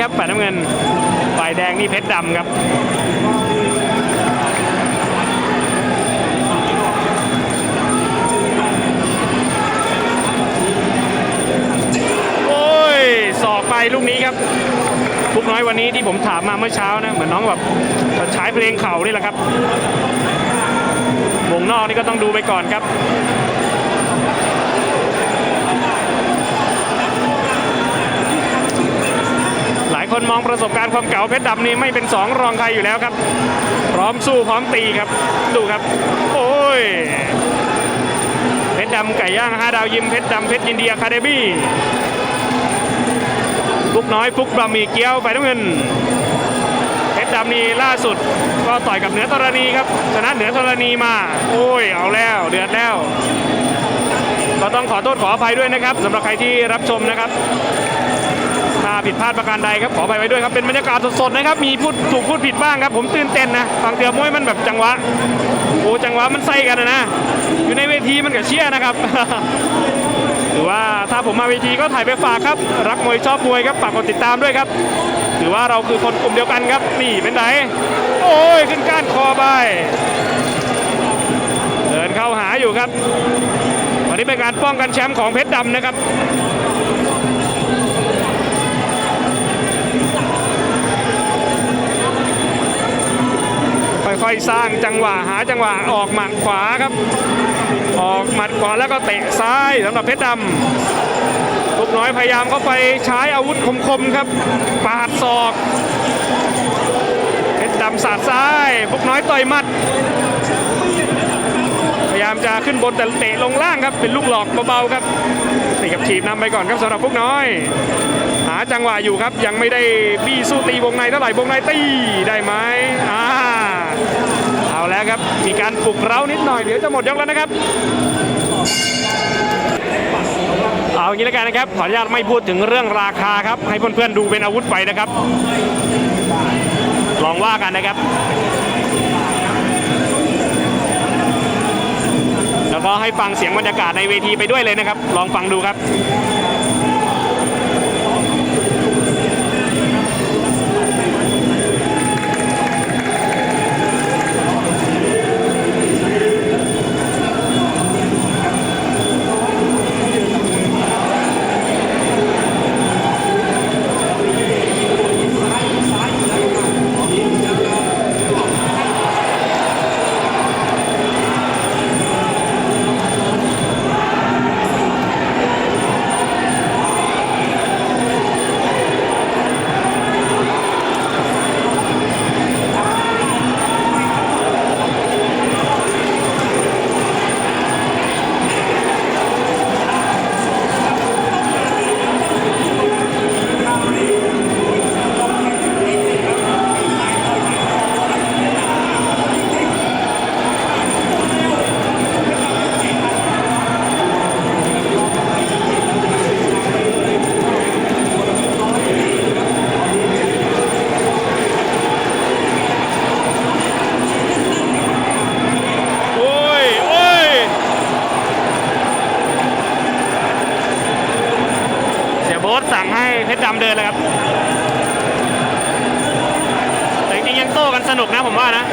ครับฝ่ายน้ำเงินฝ่ายแดงนี่เพชรดำครับโอ้ยสอกไปลูกนี้ครับทุกน้อยวันนี้ที่ผมถามมาเมื่อเช้านะเหมือนน้องแบบใช้เพลงเข่านี่แหละครับวงนอกนี่ก็ต้องดูไปก่อนครับ หลายค นมองประสบการณ์ความเก่าเพชรดำนี่ไม่เป็นสองรองใครอยู่แล้วครับ พร้อมสู้พร้อมตีครับดูครับ โอ้ยเพชรดำไก่ย่างห้าดาวยิมเพชรดำเพชรยินเดียคาเดมี่ฟุกน้อยฟุกบะหมี่เกี๊ยวไฟน้ำเงินเพชรดำนี่ล่าสุดก็ต่อยกับเหนือธรณีครับชนะเหนือธรณีมา โอ้ยเอาแล้วเดือดแล้ว ก็ต้องขอโทษขออภัยด้วยนะครับสำหรับใครที่รับชมนะครับ ผิดพลาดประการใดครับขออภัยไว้ด้วยครับเป็นบรรยากาศสดๆนะครับมีพูดถูกพูดผิดบ้างครับ ผมตื่นเต้นนะฟังเตียวมวยมันแบบจังหวะโอ้จังหวะมันใส่กันนะนะ อยู่ในเวทีมันกับเชียนะครับหรือว่าถ้าผมมาเวทีก็ถ่ายไปฝากครับ รักมวยชอบมวยครับฝากกดติดตามด้วยครับถือว่าเราคือคนกลุ่มเดียวกันครับนี่เป็นไหนโอ้ยขึ้นก้านคอไปเดินเข้าหาอยู่ครับวันนี้เป็นการป้องกันแชมป์ของเพชรดำนะครับ ค่อยๆสร้างจังหวะหาจังหวะออกหมัดขวาครับ ออกหมัดขวาแล้วก็เตะซ้ายสำหรับเพชรดำลูกน้อยพยายามเข้าไปใช้อาวุธคมๆครับปาดศอกเพชรดำสาดซ้ายพวกน้อยต่อยหมัด พยายามจะขึ้นบนแต่เตะลงล่างครับเป็นลูกหลอกเบาๆครับนี่ครับถีบนำไปก่อนครับสำหรับพวกน้อยหาจังหวะอยู่ครับยังไม่ได้บี้สู้ตีวงในเท่าไหร่วงในตีได้ไหมอ่าเอาแล้วครับ มีการปลุกเร้านิดหน่อย เดี๋ยวจะหมดยกแล้วนะครับ เอางี้แล้วกันนะครับ ขออนุญาตไม่พูดถึงเรื่องราคาครับ ให้เพื่อนๆดูเป็นอาวุธไปนะครับ ลองว่ากันนะครับ แล้วก็ให้ฟังเสียงบรรยากาศในเวทีไปด้วยเลยนะครับ ลองฟังดูครับ เพชรดำเดินเลยครับ แต่จริงยังโต้กันสนุกนะผมว่านะ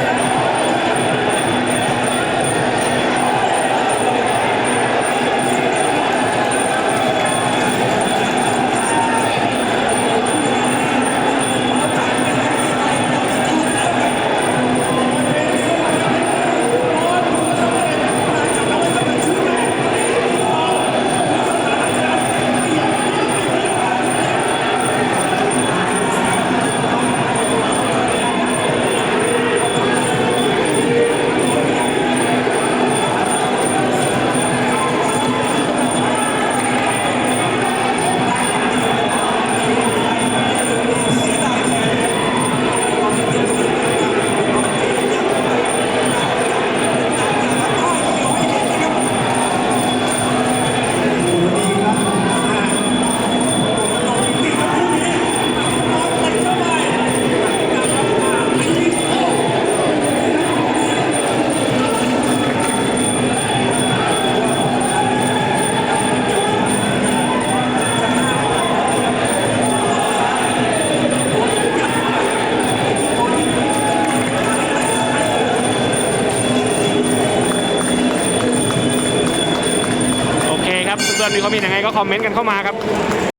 มีความเห็นยังไงก็คอมเมนต์กันเข้ามาครับ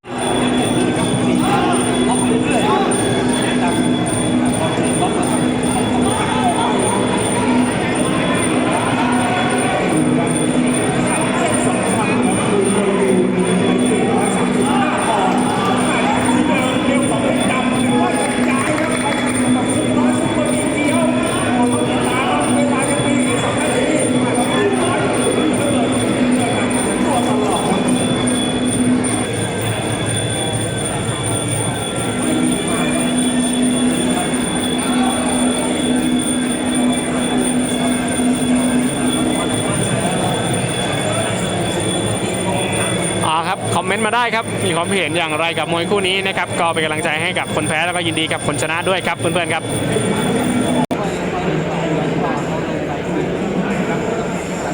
ครับคอมเมนต์มาได้ครับ มีความเห็นอย่างไรกับมวยคู่นี้นะครับ ก็เป็นกำลังใจให้กับคนแพ้แล้วก็ยินดีกับคนชนะด้วยครับเพื่อนๆครับ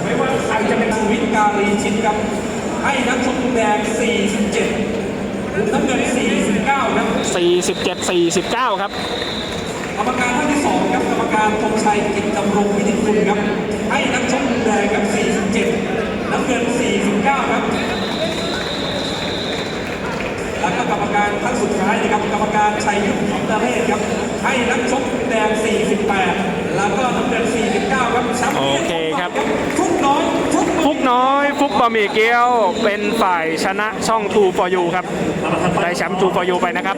ไม่ว่าใครจะเป็นสุวิทย์การีชิตครับ ให้นักชกมุมแดง 47มุมน้ำเงิน49ครับ47 49 ครับกรรมการท่านที่สองครับกรรมการธงชัยกิจดำรงพินิจคุณครับ ให้นักชกมุมแดงครับ 47น้ำเงิน49 ครับแล้ว ก็กรรมการท่านสุดท้ายนะครับกรรมการชัยยุทธของประเทศครับให้นักชกมุมแดง 48 แล้วก็น้ำเงิน 49 ครับแชมป์โอเคครับทุกน้อยทุกฟุกน้อย ฟุกบะหมี่เกี๊ยว เป็นฝ่ายชนะช่อง2 for you ครับ ได้แชมป์2 for you ไปนะครับ